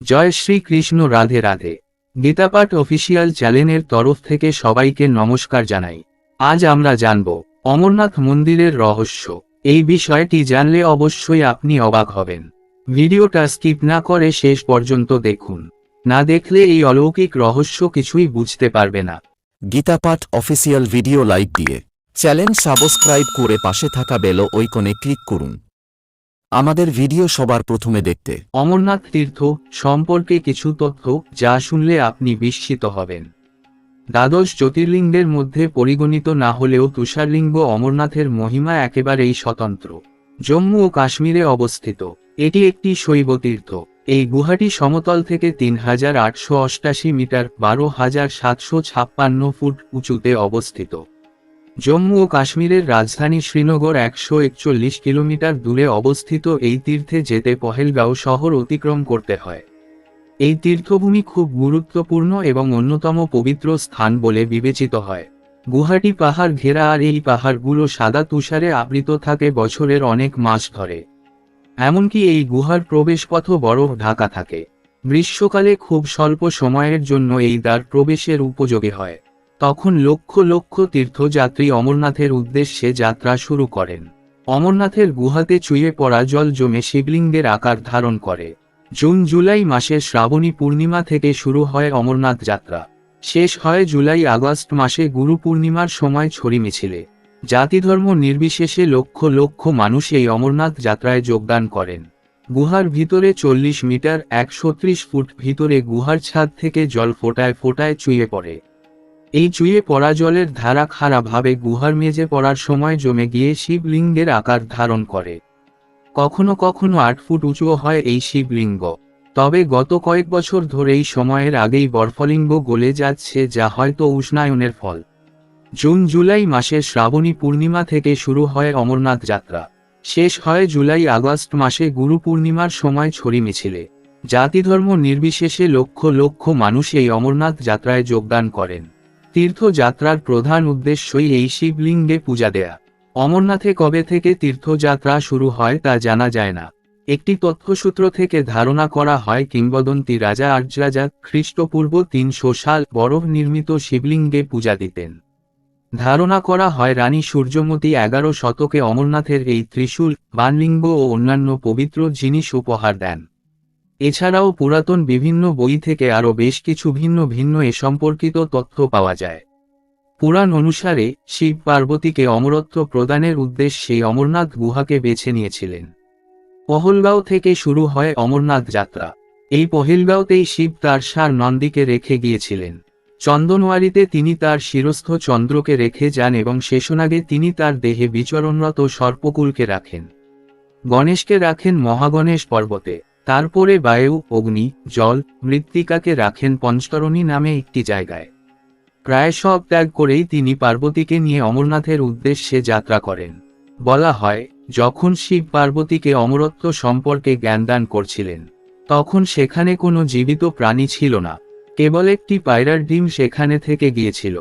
জয় Shri Krishna Radhe Radhe. Gitapath official চ্যানেলের তরফ থেকে সবাইকে নমস্কার জানাই। আজ আমরা জানব অমরনাথ মন্দিরের রহস্য। এই বিষয়টি জানলে অবশ্যই আপনি অবাক হবেন। ভিডিওটা স্কিপ না করে শেষ পর্যন্ত দেখুন। না দেখলে এই অলৌকিক রহস্য কিছুই বুঝতে পারবে না। গীতাপাঠ অফিসিয়াল ভিডিও লাইক দিয়ে চ্যানেল সাবস্ক্রাইব করে পাশে থাকা বেল ঐকনে ক্লিক করুন। আমাদের ভিডিও সবার প্রথমে দেখতে। অমরনাথ তীর্থ সম্পর্কে কিছু তথ্য যা শুনলে আপনি বিস্মিত হবেন। দ্বাদশ জ্যোতির্লিঙ্গের মধ্যে পরিগণিত না হলেও তুষারলিঙ্গ অমরনাথের মহিমা একেবারেই স্বতন্ত্র। জম্মু ও কাশ্মীরে অবস্থিত। এটি একটি শৈব তীর্থ। এই গুহাটি সমতল থেকে তিন হাজার আটশো অষ্টাশি মিটার বারো হাজার সাতশো ছাপ্পান্ন ফুট উঁচুতে অবস্থিত। জম্মু ও কাশ্মীরের রাজধানী শ্রীনগর একশো একচল্লিশ কিলোমিটার দূরে অবস্থিত এই তীর্থে যেতে পহেলগাঁও শহর অতিক্রম করতে হয়। এই তীর্থভূমি খুব গুরুত্বপূর্ণ এবং অন্যতম পবিত্র স্থান বলে বিবেচিত হয়। গুহাটি পাহাড় ঘেরা আর এই পাহাড়গুলো সাদা তুষারে আবৃত থাকে বছরের অনেক মাস ধরে। এমনকি এই গুহার প্রবেশপথও বরফ ঢাকা থাকে। গ্রীষ্মকালে খুব স্বল্প সময়ের জন্য এই দ্বার প্রবেশের উপযোগী হয়। তখন লক্ষ লক্ষ তীর্থযাত্রী অমরনাথের উদ্দেশ্যে যাত্রা শুরু করেন। অমরনাথের গুহাতে চুইয়ে পড়া জল জমে শিবলিঙ্গের আকার ধারণ করে। জুন, জুলাই মাসের শ্রাবণী পূর্ণিমা থেকে শুরু হয় অমরনাথ যাত্রা। শেষ হয় জুলাই, আগস্ট মাসে গুরু পূর্ণিমার সময় ছড়ি মিছিলে। জাতিধর্ম নির্বিশেষে লক্ষ লক্ষ মানুষ এই অমরনাথ যাত্রায় যোগদান করেন। গুহার ভিতরে চল্লিশ মিটার একশো ফুট ভিতরে গুহার ছাদ থেকে জল ফোটায় ফোটায় চুইয়ে পড়ে। এই চুইয়ে পড়া জলের ধারা খারাপভাবে গুহার মেজে পড়ার সময় জমে গিয়ে শিবলিঙ্গের আকার ধারণ করে। কখনো কখনো আট ফুট উঁচুও হয় এই শিবলিঙ্গ। তবে গত কয়েক বছর ধরেই সময়ের আগেই বরফলিঙ্গ গলে যাচ্ছে যা হয়তো উষ্ণায়নের ফল। জুন জুলাই মাসে শ্রাবণী পূর্ণিমা থেকে শুরু হয় অমরনাথ যাত্রা। শেষ হয় জুলাই আগস্ট মাসে গুরু পূর্ণিমার সময় ছড়ি মিছিলে। জাতিধর্ম নির্বিশেষে লক্ষ লক্ষ মানুষ এই অমরনাথ যাত্রায় যোগদান করেন। তীর্থযাত্রার প্রধান উদ্দেশ্যই এই শিবলিঙ্গে পূজা দেয়া। অমরনাথে কবে থেকে তীর্থযাত্রা শুরু হয় তা জানা যায় না। একটি তথ্যসূত্র থেকে ধারণা করা হয় কিংবদন্তি রাজা আর্যরাজা খ্রিস্টপূর্ব তিনশো সাল বরফ নির্মিত শিবলিঙ্গে পূজা দিতেন। ধারণা করা হয় রানী সূর্যমতী এগারো শতকে অমরনাথের এই ত্রিশূল, বানলিঙ্গ ও অন্যান্য পবিত্র জিনিস উপহার দেন। এছাড়াও পুরাতন বিভিন্ন বই থেকে আরও বেশ কিছু ভিন্ন ভিন্ন এ সম্পর্কিত তথ্য পাওয়া যায়। পুরাণ অনুসারে, শিব পার্বতীকে অমরত্ব প্রদানের উদ্দেশ্যে অমরনাথ গুহাকে বেছে নিয়েছিলেন। পহলগাঁও থেকে শুরু হয় অমরনাথ যাত্রা। এই পহেলগাঁওতেই শিব তার সার নন্দীকে রেখে গিয়েছিলেন। চন্দনওয়ারিতে তিনি তার শিরস্থ চন্দ্রকে রেখে যান এবং শেষনাগে তিনি তার দেহে বিচরণরত সর্পকুলকে রাখেন। গণেশকে রাখেন মহাগণেশ পর্বতে। তারপরে বায়ু, অগ্নি, জল, মৃত্তিকাকে রাখেন পঞ্চতরণী নামে একটি জায়গায়। প্রায় সব ত্যাগ করেই তিনি পার্বতীকে নিয়ে অমরনাথের উদ্দেশ্যে যাত্রা করেন। বলা হয়, যখন শিব পার্বতীকে অমরত্ব সম্পর্কে জ্ঞানদান করছিলেন, তখন সেখানে কোনো জীবিত প্রাণী ছিল না, কেবল একটি পায়রার ডিম সেখানে থেকে গিয়েছিল।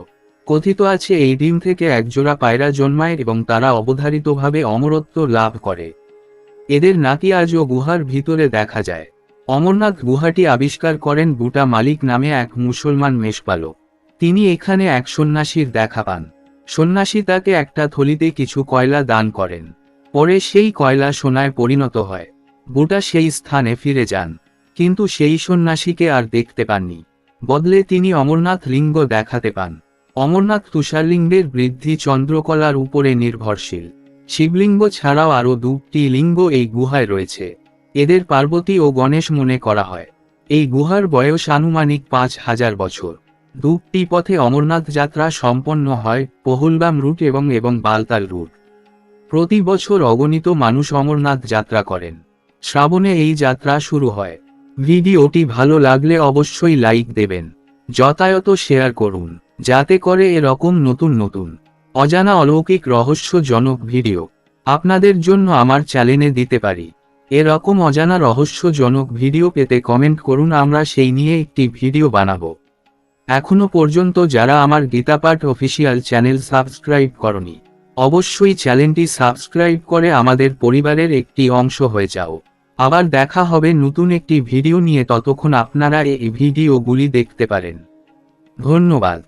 কথিত আছে, এই ডিম থেকে একজোড়া পায়রা জন্মায় এবং তারা অবধারিতভাবে অমরত্ব লাভ করে। এদের নাকি আজও গুহার ভিতরে দেখা যায়। অমরনাথ গুহাটি আবিষ্কার করেন বুটা মালিক নামে এক মুসলমান মেষপালক। তিনি এখানে এক সন্ন্যাসীর দেখা পান। সন্ন্যাসী তাকে একটা থলিতে কিছু কয়লা দান করেন। পরে সেই কয়লা সোনায় পরিণত হয়। বুটা সেই স্থানে ফিরে যান। কিন্তু সেই সন্ন্যাসীকে আর দেখতে পাননি। বদলে তিনি অমরনাথ লিঙ্গ দেখাতে পান। অমরনাথ তুষারলিঙ্গের বৃদ্ধি চন্দ্রকলার উপরে নির্ভরশীল। শিবলিঙ্গ ছাড়াও আরও দুটি লিঙ্গ এই গুহায় রয়েছে। এদের পার্বতী ও গণেশ মনে করা হয়। এই গুহার বয়স আনুমানিক পাঁচ হাজার বছর। দুটি পথে অমরনাথ যাত্রা সম্পন্ন হয়, পহুলবাম রুট এবং এবং বালতাল রুট। প্রতি বছর অগণিত মানুষ অমরনাথ যাত্রা করেন। শ্রাবণে এই যাত্রা শুরু হয়। ভিডিওটি ভালো লাগলে অবশ্যই লাইক দেবেন। যথাযথ শেয়ার করুন, যাতে করে এরকম নতুন নতুন অজানা অলৌকিক রহস্যজনক ভিডিও। আপনাদের জন্য আমার চ্যানেলে দিতে পারি। এরকম অজানা রহস্যজনক ভিডিও পেতে কমেন্ট করুন, আমরা সেই নিয়ে একটি ভিডিও বানাবো। এখনও পর্যন্ত যারা আমার গীতাপাঠ অফিসিয়াল চ্যানেল সাবস্ক্রাইব করনি, অবশ্যই চ্যানেলটি সাবস্ক্রাইব করে আমাদের পরিবারের একটি অংশ হয়ে যাও। আবার দেখা হবে নতুন একটি ভিডিও নিয়ে, ততক্ষণ আপনারা এই ভিডিওগুলি দেখতে পারেন। ধন্যবাদ।